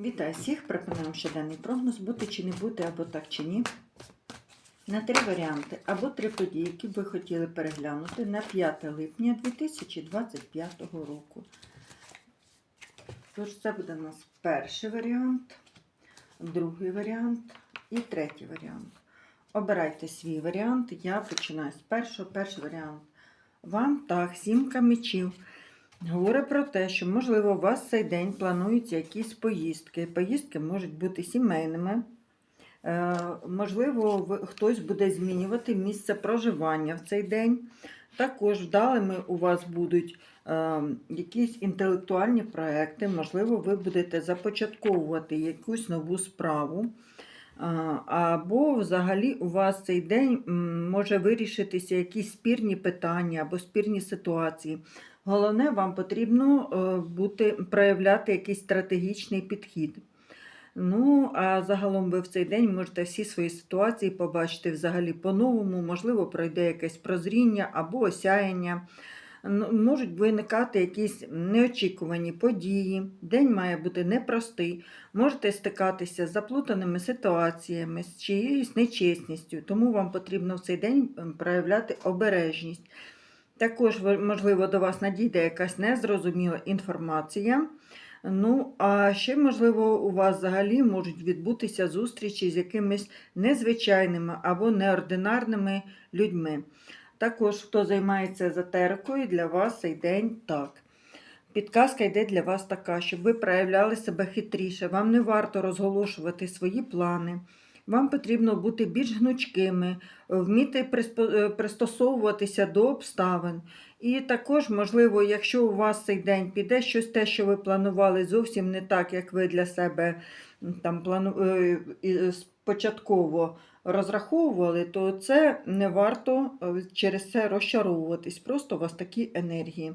Вітаю всіх! Пропонуємо щоденний прогноз, бути чи не бути, або так чи ні. На три варіанти, або три події, які ви хотіли переглянути на 5 липня 2025 року. Тож, це буде у нас перший варіант, другий варіант і третій варіант. Обирайте свій варіант. Я починаю з першого. Перший варіант. Вам так, сімка мечів. Говорить про те, що, можливо, у вас цей день плануються якісь поїздки. Поїздки можуть бути сімейними. Е, можливо, хтось буде змінювати місце проживання в цей день. Також вдалими у вас будуть е, якісь інтелектуальні проекти, можливо, ви будете започатковувати якусь нову справу. Або взагалі у вас цей день може вирішитися якісь спірні питання або спірні ситуації. Головне, вам потрібно е, бути, проявляти якийсь стратегічний підхід. Ну, а загалом ви в цей день можете всі свої ситуації побачити взагалі по-новому, можливо, пройде якесь прозріння або осяяння. Можуть виникати якісь неочікувані події. День має бути непростий. Можете стикатися з заплутаними ситуаціями, з чиєюсь нечесністю, тому вам потрібно в цей день проявляти обережність. Також, можливо, до вас надійде якась незрозуміла інформація. Ну, а ще, можливо, у вас взагалі можуть відбутися зустрічі з якимись незвичайними або неординарними людьми. Також, хто займається езотерикою, для вас цей день так. Підказка йде для вас така, щоб ви проявляли себе хитріше, вам не варто розголошувати свої плани. Вам потрібно бути більш гнучкими, вміти е, пристосовуватися до обставин. І також, можливо, якщо у вас цей день піде щось те, що ви планували зовсім не так, як ви для себе там плану... і, е, спочатково розраховували, то це не варто е, через це розчаровуватись. Просто у вас такі енергії.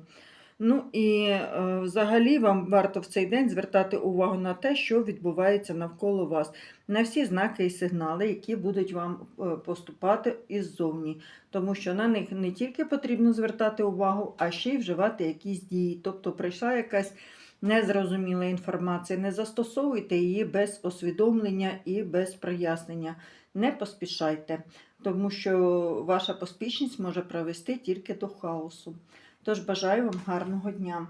Ну і е, взагалі вам варто в цей день звертати увагу на те, що відбувається навколо вас, на всі знаки і сигнали, які будуть вам е, поступати іззовні. Тому що на них не тільки потрібно звертати увагу, а ще й вживати якісь дії. Тобто прийшла якась незрозуміла інформація, не застосовуйте її без усвідомлення і без прояснення. Не поспішайте, тому що ваша поспішність може привести тільки до хаосу. Тож бажаю вам гарного дня.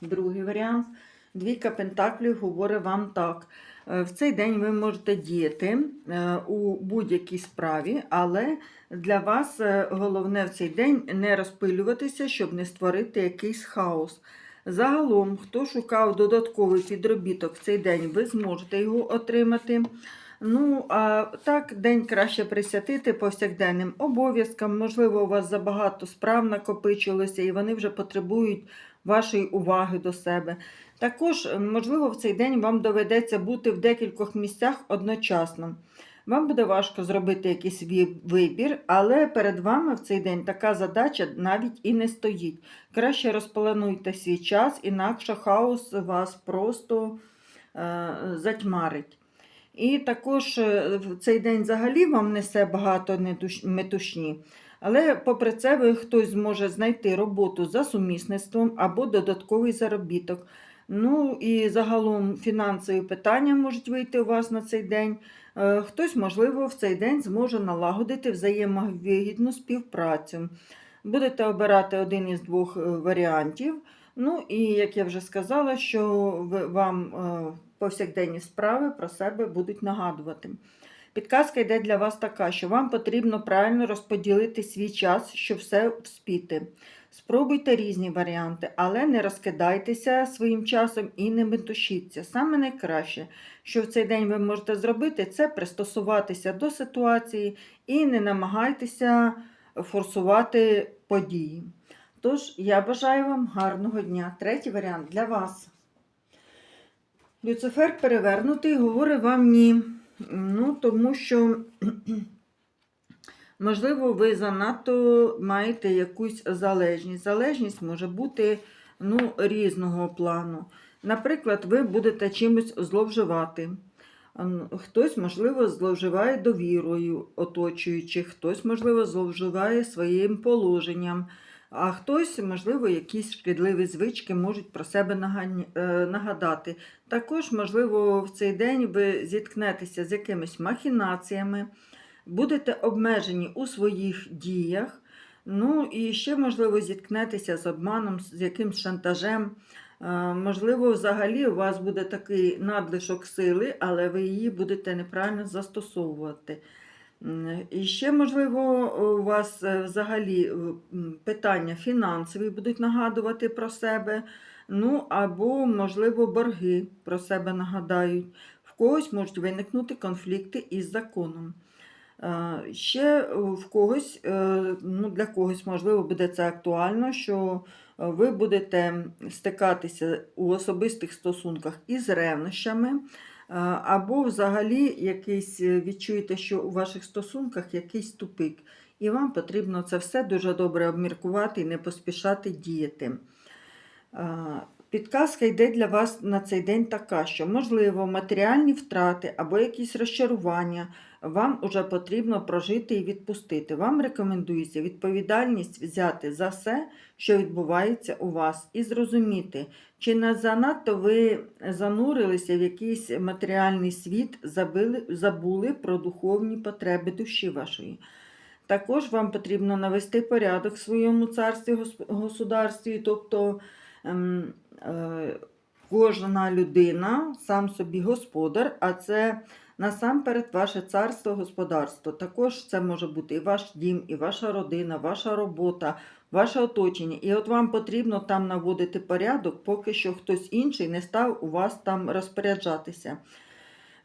Другий варіант. Двійка Пентаклів говорить вам так. Е, В цей день ви можете діяти е, у будь-якій справі, але для вас е, головне в цей день не розпилюватися, щоб не створити якийсь хаос. Загалом, хто шукав додатковий підробіток в цей день, ви зможете його отримати. Ну, а так, день краще присвятити повсякденним обов'язкам. Можливо, у вас забагато справ накопичилося, і вони вже потребують вашої уваги до себе. Також, можливо, в цей день вам доведеться бути в декількох місцях одночасно. Вам буде важко зробити якийсь вибір, але перед вами в цей день така задача навіть і не стоїть. Краще розплануйте свій час, інакше хаос вас просто е, затьмарить. І також е, в цей день взагалі вам несе багато метушні. Але попри це, ви хтось зможе знайти роботу за сумісництвом або додатковий заробіток. Ну і загалом фінансові питання можуть вийти у вас на цей день. Е, Хтось, можливо, в цей день зможе налагодити взаємовигідну співпрацю. Будете обирати один із двох е, варіантів. Ну і як я вже сказала, що вам е, повсякденні справи про себе будуть нагадувати. Підказка йде для вас така, що вам потрібно правильно розподілити свій час, щоб все вспіти. Спробуйте різні варіанти, але не розкидайтеся своїм часом і не метушіться. Саме найкраще, що в цей день ви можете зробити, це пристосуватися до ситуації і не намагайтеся форсувати події. Тож, я бажаю вам гарного дня. Третій варіант для вас. Люцифер перевернутий говорить вам ні. Ну, тому що, можливо, ви занадто маєте якусь залежність. Залежність може бути ну, різного плану. Наприклад, ви будете чимось зловживати. Хтось, можливо, зловживає довірою оточуючих, хтось, можливо, зловживає своїм положенням. А хтось, можливо, якісь шкідливі звички можуть про себе е, нагадати. Також, можливо, в цей день ви зіткнетеся з якимись махінаціями, будете обмежені у своїх діях. Ну і ще, можливо, зіткнетеся з обманом, з якимсь шантажем. Е, Можливо, взагалі у вас буде такий надлишок сили, але ви її будете неправильно застосовувати. І ще, можливо, у вас е, взагалі питання фінансові будуть нагадувати про себе. Ну, або, можливо, борги про себе нагадають. В когось можуть виникнути конфлікти із законом. Е, Ще е, в когось, е, ну, для когось, можливо, буде це актуально, що ви будете стикатися у особистих стосунках із ревнощами, або взагалі якийсь відчуєте, що у ваших стосунках якийсь тупик, і вам потрібно це все дуже добре обміркувати і не поспішати діяти. Підказка йде для вас на цей день така, що, можливо, матеріальні втрати або якісь розчарування вам уже потрібно прожити і відпустити. Вам рекомендується відповідальність взяти за все, що відбувається у вас, і зрозуміти, чи не занадто ви занурилися в якийсь матеріальний світ, забили, забули про духовні потреби душі вашої. Також вам потрібно навести порядок в своєму царстві, гос- государстві, тобто ем, кожна людина сам собі господар, а це насамперед ваше царство, господарство. Також це може бути і ваш дім, і ваша родина, ваша робота, ваше оточення. І от вам потрібно там наводити порядок, поки що хтось інший не став у вас там розпоряджатися.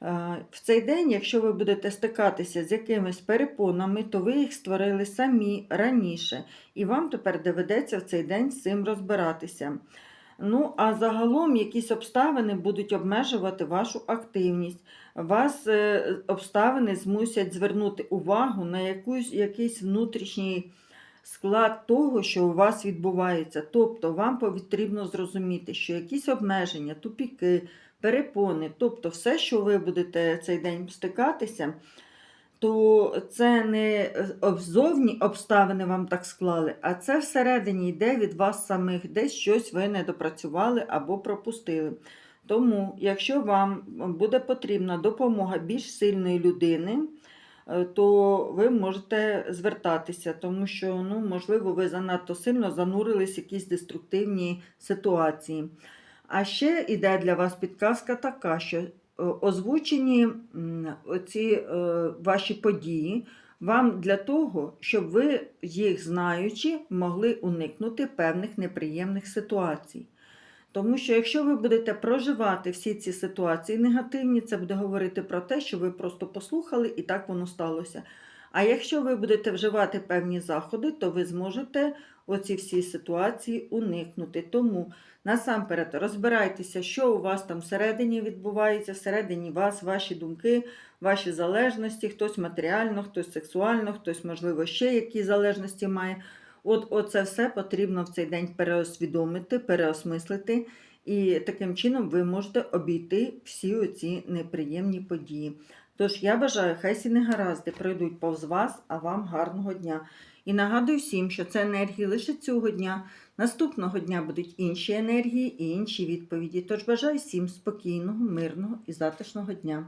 Е, В цей день, якщо ви будете стикатися з якимись перепонами, то ви їх створили самі раніше, і вам тепер доведеться в цей день з цим розбиратися. Ну, а загалом якісь обставини будуть обмежувати вашу активність. Вас е, обставини змусять звернути увагу на якусь, якийсь внутрішній склад того, що у вас відбувається. Тобто вам потрібно зрозуміти, що якісь обмеження, тупіки, перепони, тобто все, що ви будете цей день стикатися, то це не е, зовні обставини вам так склали, а це всередині йде від вас самих, десь щось ви не допрацювали або пропустили. Тому, якщо вам буде потрібна допомога більш сильної людини, е, то ви можете звертатися, тому що, ну, можливо, ви занадто сильно занурились в якісь деструктивні ситуації. А ще іде для вас підказка така, що е, озвучені м, оці е, ваші події вам для того, щоб ви, їх знаючи, могли уникнути певних неприємних ситуацій. Тому що якщо ви будете проживати всі ці ситуації негативні, це буде говорити про те, що ви просто послухали і так воно сталося. А якщо ви будете вживати певні заходи, то ви зможете оці всі ситуації уникнути. Тому насамперед розбирайтеся, що у вас там всередині відбувається, всередині вас, ваші думки, ваші залежності, хтось матеріально, хтось сексуально, хтось, можливо, ще які залежності має. От оце все потрібно в цей день переосвідомити, переосмислити, і таким чином ви можете обійти всі оці неприємні події. Тож я бажаю, хай сі негаразди пройдуть повз вас, а вам гарного дня. І нагадую всім, що це енергії лише цього дня. Наступного дня будуть інші енергії і інші відповіді. Тож бажаю всім спокійного, мирного і затишного дня.